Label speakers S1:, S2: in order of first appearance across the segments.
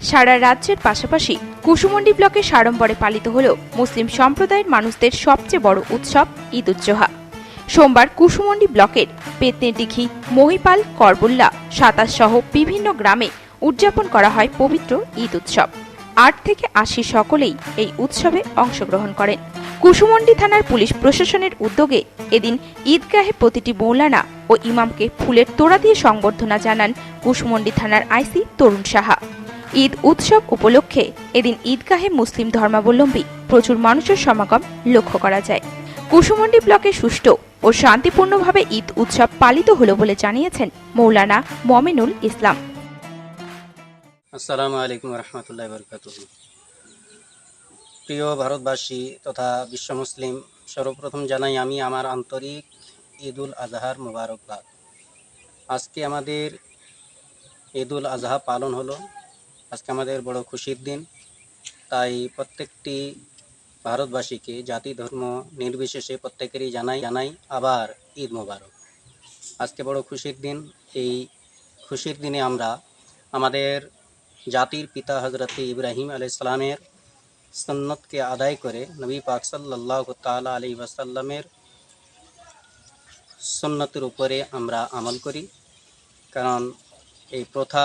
S1: সারা রাজ্যের পাশাপাশি কুসুমন্ডি ব্লকে সাড়ম্বরে পালিত হল মুসলিম সম্প্রদায়ের মানুষদের সবচেয়ে বড় উৎসব ঈদ উজ্জোহা সোমবার কুসুমন্ডি ব্লকের পেতনেডিঘি মহিপাল, করবুল্লা সাতাশ সহ বিভিন্ন গ্রামে উদযাপন করা হয় পবিত্র ঈদ উৎসব। আট থেকে আশি সকলেই এই উৎসবে অংশগ্রহণ করেন। কুসুমন্ডি থানার পুলিশ প্রশাসনের উদ্যোগে এদিন ঈদগাহে প্রতিটি মৌলানা ও ইমামকে ফুলের তোড়া দিয়ে সংবর্ধনা জানান কুসুমন্ডি থানার আইসি তরুণ সাহা। ঈদ উৎসব উপলক্ষে এদিন ঈদগাহে মুসলিম ধর্মাবলম্বী প্রচুর মানুষের সমাগম লক্ষ্য করা যায়। কুসুমন্ডি ব্লকে সুষ্ঠু ও শান্তিপূর্ণভাবে ঈদ উৎসব পালিত হলো বলে জানিয়েছেন মৌলানা মমিনুল ইসলাম।
S2: আসসালামু আলাইকুম রহমতুল্লাহ বরকাত প্রিয় ভারতবাসী তথা বিশ্ব মুসলিম, সর্বপ্রথম জানাই আমি আমার আন্তরিক ঈদ উল আজহার মোবারকবাদ। আজকে আমাদের ঈদ উল আজহা পালন হলো। আজকে আমাদের বড় খুশির দিন। তাই প্রত্যেকটি ভারতবাসীকে জাতি, ধর্ম নির্বিশেষে প্রত্যেকেরই জানাই জানাই আবার ঈদ মোবারক। আজকে বড় খুশির দিন। এই খুশির দিনে আমরা আমাদের জাতির পিতা হজরত ইব্রাহিম আলাইসালামের সন্নতকে আদায় করে নবী পাক সাল্লাহ তালা আলী ওয়াসাল্লামের সন্ন্যতের উপরে আমরা আমল করি। কারণ এই প্রথা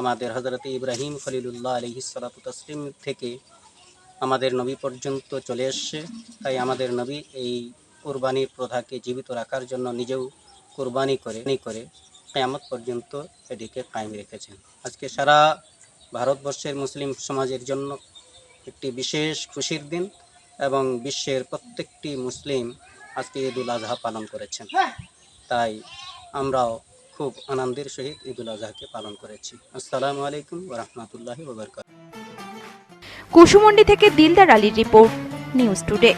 S2: আমাদের হজরত ইব্রাহিম খলিলুল্লাহ আলহি তসলিম থেকে আমাদের নবী পর্যন্ত চলে এসছে। তাই আমাদের নবী এই কোরবানির প্রথাকে জীবিত রাখার জন্য নিজেও কোরবানি করে করে কেয়ামত পর্যন্ত এটিকে কায়েম রেখেছেন। আজকে সারা ভারতবর্ষের মুসলিম সমাজের জন্য একটি বিশেষ খুশির দিন এবং বিশ্বের প্রত্যেকটি মুসলিম আজকে ঈদ উল আজহা পালন করেছেন। তাই আমরাও খুব আনন্দের সহিত ঈদ উল আজহাকে পালন করেছি। আসসালামু আলাইকুম ওরহমতুল্লাহি ওবরকাত
S1: কুসুমন্ডি থেকে দিলদার আলীর রিপোর্ট, নিউজ টুডে।